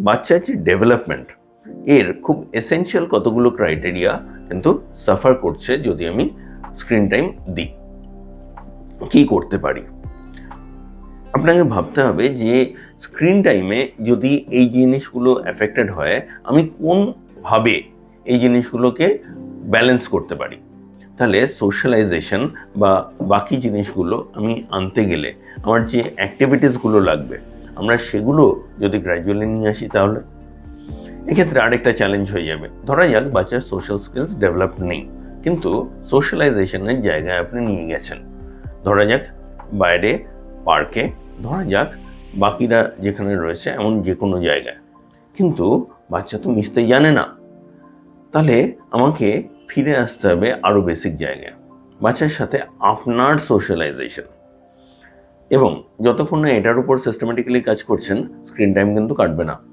বাচ্চার যে ডেভেলপমেন্ট এর খুব এসেনশিয়াল কতগুলো ক্রাইটেরিয়া কিন্তু সাফার করছে যদি আমি স্ক্রিন টাইম দিই। কি করতে পারি? আপনাকে ভাবতে হবে যে স্ক্রিন টাইমে যদি এই জিনিসগুলো অ্যাফেক্টেড হয়, আমি কোনভাবে এই জিনিসগুলোকে ব্যালেন্স করতে পারি? তাহলে সোশ্যালাইজেশন বা বাকি জিনিসগুলো আমি আনতে গেলে আমার যে অ্যাক্টিভিটিসগুলো লাগবে আমরা সেগুলো যদি গ্র্যাজুয়ালি নিয়ে আসি তাহলে এক্ষেত্রে আরেকটা চ্যালেঞ্জ হয়ে যাবে। ধরা যাক বাচ্চার সোশ্যাল স্কিলস ডেভেলপ নেই, কিন্তু সোশ্যালাইজেশনের জায়গায় আপনি নিয়ে গেছেন। ধরা যাক বাইরে পার্কে ধরা যাক বাকিরা যেখানে রয়েছে এমন যে কোনো জায়গায়। কিন্তু বাচ্চা তো মিশতে জানে না। তাহলে আমাকে ফিরে আসতে হবে আরও বেসিক জায়গায়। বাচ্চার সাথে আপনার সোশ্যালাইজেশন এবং যতক্ষণ না এটার উপর সিস্টেমেটিক্যালি কাজ করছেন স্ক্রিন টাইম কিন্তু কাটবে না।